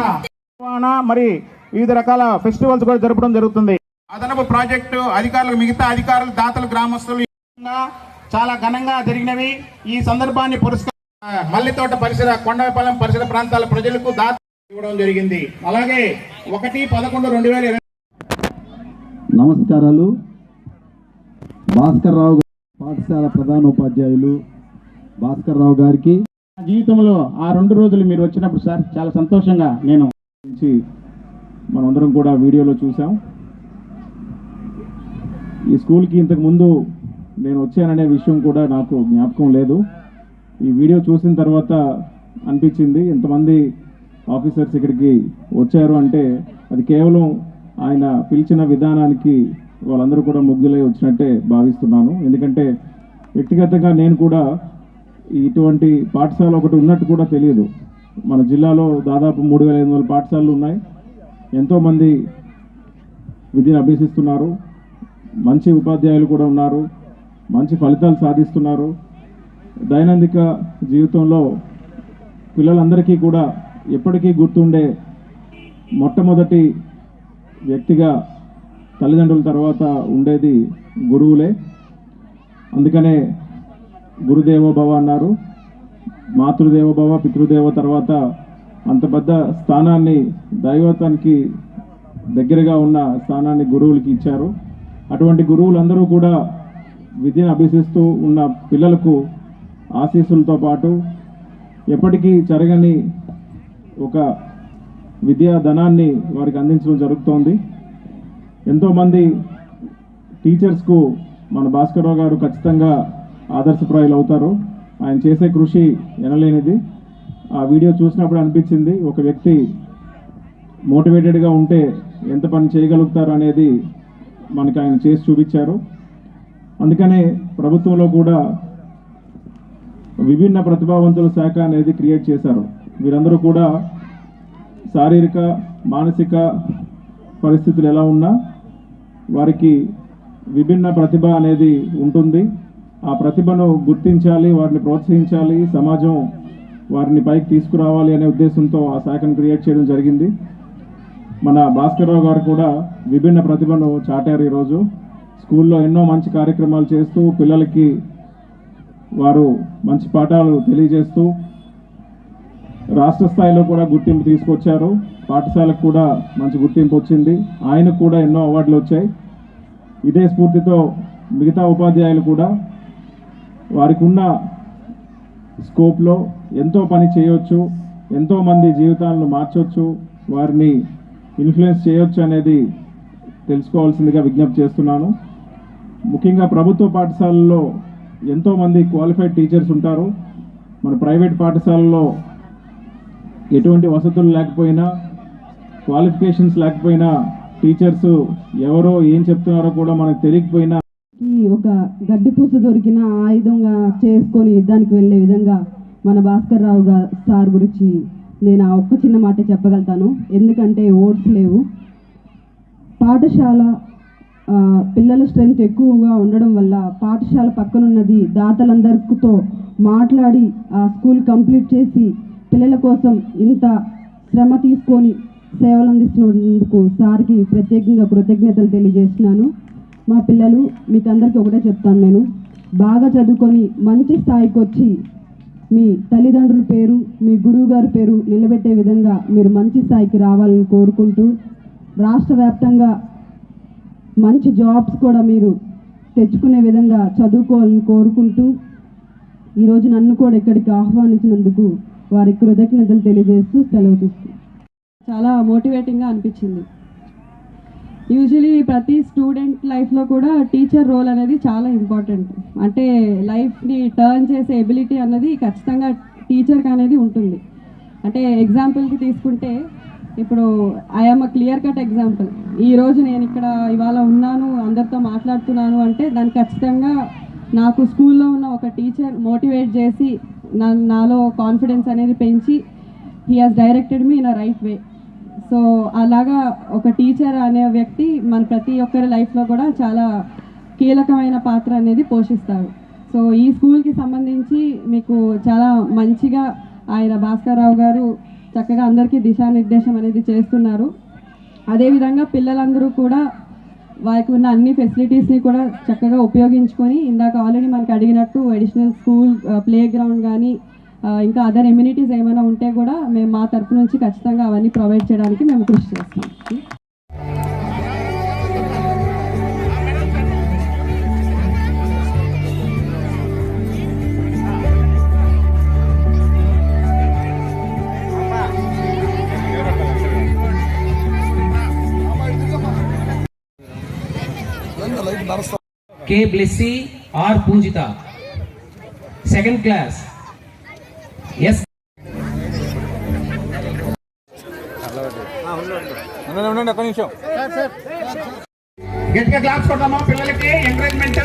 నిర్వహణ మరి వివిధ రకాల ఫెస్టివల్స్ కూడా జరపడం జరుగుతుంది. అదనపు ప్రాజెక్టు అధికారులు మిగతా అధికారులు దాతలు గ్రామస్తులు చాలా ఘనంగా జరిగినవి. ఈ సందర్భాన్ని పురస్కరి మల్లితోట పరిసర కొండపాలెం పరిసర ప్రాంతాల ప్రజలకు దాత ఇవ్వడం జరిగింది. అలాగే ఒకటి పదకొండు రెండు వేల ఇరవై నమస్కారాలు. భాస్కర్ రావు పాఠశాల ప్రధానోపాధ్యాయులు. భాస్కర్ రావు గారికి జీవితంలో ఆ రెండు రోజులు మీరు వచ్చినప్పుడు సార్ చాలా సంతోషంగా నేను నుంచి మనందరం కూడా వీడియోలో చూసాం. ఈ స్కూల్కి ఇంతకు ముందు నేను వచ్చాననే విషయం కూడా నాకు జ్ఞాపకం లేదు. ఈ వీడియో చూసిన తర్వాత అనిపించింది ఇంతమంది ఆఫీసర్స్ ఇక్కడికి వచ్చారు అంటే అది కేవలం ఆయన పిలిచిన విధానానికి వాళ్ళందరూ కూడా ముగ్ధులై వచ్చినట్టే భావిస్తున్నాను. ఎందుకంటే వ్యక్తిగతంగా నేను కూడా ఇటువంటి పాఠశాల ఒకటి ఉన్నట్టు కూడా తెలియదు. మన జిల్లాలో దాదాపు మూడు వేల ఐదు వందల పాఠశాలలు ఉన్నాయి. ఎంతోమంది విద్యను అభ్యసిస్తున్నారు. మంచి ఉపాధ్యాయులు కూడా ఉన్నారు. మంచి ఫలితాలు సాధిస్తున్నారు. దైనందిక జీవితంలో పిల్లలందరికీ కూడా ఎప్పటికీ గుర్తుండే మొట్టమొదటి వ్యక్తిగా తల్లిదండ్రుల తర్వాత ఉండేది గురువులే. అందుకనే గురుదేవోభవ అన్నారు. మాతృదేవోభవ పితృదేవ తర్వాత అంత పెద్ద స్థానాన్ని దైవతానికి దగ్గరగా ఉన్న స్థానాన్ని గురువులకి ఇచ్చారు. అటువంటి గురువులందరూ కూడా విద్యను అభ్యసిస్తూ ఉన్న పిల్లలకు ఆశీస్సులతో పాటు ఎప్పటికీ జరగని ఒక విద్యా ధనాన్ని వారికి అందించడం జరుగుతోంది. ఎంతోమంది టీచర్స్కు మన భాస్కర్రావు గారు ఖచ్చితంగా ఆదర్శప్రాయులు అవుతారు. ఆయన చేసే కృషి ఎనలేనిది. ఆ వీడియో చూసినప్పుడు అనిపించింది ఒక వ్యక్తి మోటివేటెడ్గా ఉంటే ఎంత పని చేయగలుగుతారు అనేది మనకు ఆయన చేసి చూపించారు. అందుకనే ప్రభుత్వంలో కూడా విభిన్న ప్రతిభావంతుల శాఖ అనేది క్రియేట్ చేశారు. వీరందరూ కూడా శారీరక మానసిక పరిస్థితులు ఎలా ఉన్నా వారికి విభిన్న ప్రతిభ అనేది ఉంటుంది. ఆ ప్రతిభను గుర్తించాలి వారిని ప్రోత్సహించాలి సమాజం వారిని పైకి తీసుకురావాలి అనే ఉద్దేశంతో ఆ శాఖను క్రియేట్ చేయడం జరిగింది. మన భాస్కర్రావు గారు కూడా విభిన్న ప్రతిభను చాటారు ఈరోజు. స్కూల్లో ఎన్నో మంచి కార్యక్రమాలు చేస్తూ పిల్లలకి వారు మంచి పాఠాలు తెలియజేస్తూ రాష్ట్ర స్థాయిలో కూడా గుర్తింపు తీసుకొచ్చారు. పాఠశాలకు కూడా మంచి గుర్తింపు వచ్చింది. ఆయనకు కూడా ఎన్నో అవార్డులు వచ్చాయి. ఇదే స్ఫూర్తితో మిగతా ఉపాధ్యాయులు కూడా వారికి ఉన్న స్కోప్లో ఎంతో పని చేయొచ్చు ఎంతోమంది జీవితాలను మార్చొచ్చు వారిని ఇన్ఫ్లుయెన్స్ చేయొచ్చు అనేది తెలుసుకోవాల్సిందిగా విజ్ఞప్తి చేస్తున్నాను. ముఖ్యంగా ప్రభుత్వ పాఠశాలల్లో ఎంతోమంది క్వాలిఫైడ్ టీచర్స్ ఉంటారు. మన ప్రైవేట్ పాఠశాలలో ఎటువంటి వసతులు లేకపోయినా క్వాలిఫికేషన్స్ లేకపోయినా టీచర్స్ ఎవరో ఏం చెప్తున్నారో కూడా మనకు తెలియకపోయినా ఈ ఒక గడ్డిపూస దొరికిన ఆయుధంగా చేసుకొని యుద్ధానికి వెళ్ళే విధంగా మన భాస్కర్ రావు సార్ గురించి నేను ఆ ఒక్క చిన్న మాట చెప్పగలుగుతాను. ఎందుకంటే ఓట్స్ లేవు. పాఠశాల పిల్లల స్ట్రెంత్ ఎక్కువగా ఉండడం వల్ల పాఠశాల పక్కనున్నది దాతలందరితో మాట్లాడి ఆ స్కూల్ కంప్లీట్ చేసి పిల్లల కోసం ఇంత శ్రమ తీసుకొని సేవలు అందిస్తున్నందుకు సార్కి ప్రత్యేకంగా కృతజ్ఞతలు తెలియజేస్తున్నాను. మా పిల్లలు మీకు అందరికీ ఒకటే చెప్తాను నేను. బాగా చదువుకొని మంచి స్థాయికి వచ్చి మీ తల్లిదండ్రుల పేరు మీ గురువు గారి పేరు నిలబెట్టే విధంగా మీరు మంచి స్థాయికి రావాలని కోరుకుంటూ రాష్ట్ర వ్యాప్తంగా మంచి జాబ్స్ కూడా మీరు తెచ్చుకునే విధంగా చదువుకోవాలని కోరుకుంటూ ఈరోజు నన్ను కూడా ఇక్కడికి ఆహ్వానించినందుకు వారికి కృతజ్ఞతలు తెలియజేస్తూ సెలవు తీసుకుంటాను చాలా మోటివేటింగ్గా అనిపించింది. యూజువలీ ప్రతి స్టూడెంట్ లైఫ్లో కూడా టీచర్ రోల్ అనేది చాలా ఇంపార్టెంట్ అంటే లైఫ్ని టర్న్ చేసే ఎబిలిటీ అన్నది ఖచ్చితంగా టీచర్కి అనేది ఉంటుంది. అంటే ఎగ్జాంపుల్కి తీసుకుంటే ఇప్పుడు I'm a clear cut example ఈరోజు నేను ఇక్కడ ఇవాళ ఉన్నాను అందరితో మాట్లాడుతున్నాను అంటే దానికి ఖచ్చితంగా నాకు స్కూల్లో ఉన్న ఒక టీచర్ మోటివేట్ చేసి నా నాలో కాన్ఫిడెన్స్ అనేది పెంచి he has directed me in a right way so అలాగా ఒక టీచర్ అనే వ్యక్తి మన ప్రతి ఒక్కరి లైఫ్లో కూడా చాలా కీలకమైన పాత్ర అనేది పోషిస్తారు. సో ఈ స్కూల్కి సంబంధించి మీకు చాలా మంచిగా ఆయన భాస్కర్రావు గారు చక్కగా అందరికీ దిశానిర్దేశం అనేది చేస్తున్నారు. అదేవిధంగా పిల్లలందరూ కూడా వారికి ఉన్న అన్ని ఫెసిలిటీస్ని కూడా చక్కగా ఉపయోగించుకొని ఇందాక ఆల్రెడీ మనకి అడిగినట్టు అడిషనల్ స్కూల్ ప్లే గ్రౌండ్ కానీ ఇంకా అదర్ ఎమ్యూనిటీస్ ఏమైనా ఉంటే కూడా మేము మా తరపు నుంచి ఖచ్చితంగా అవన్నీ ప్రొవైడ్ చేయడానికి మేము కృషి చేస్తాం. Pujita second class Pujita. Second class. Yes. గట్టిగా క్లాప్స్ కొడదామా పిల్లలకి ఎంకరేజ్మెంట్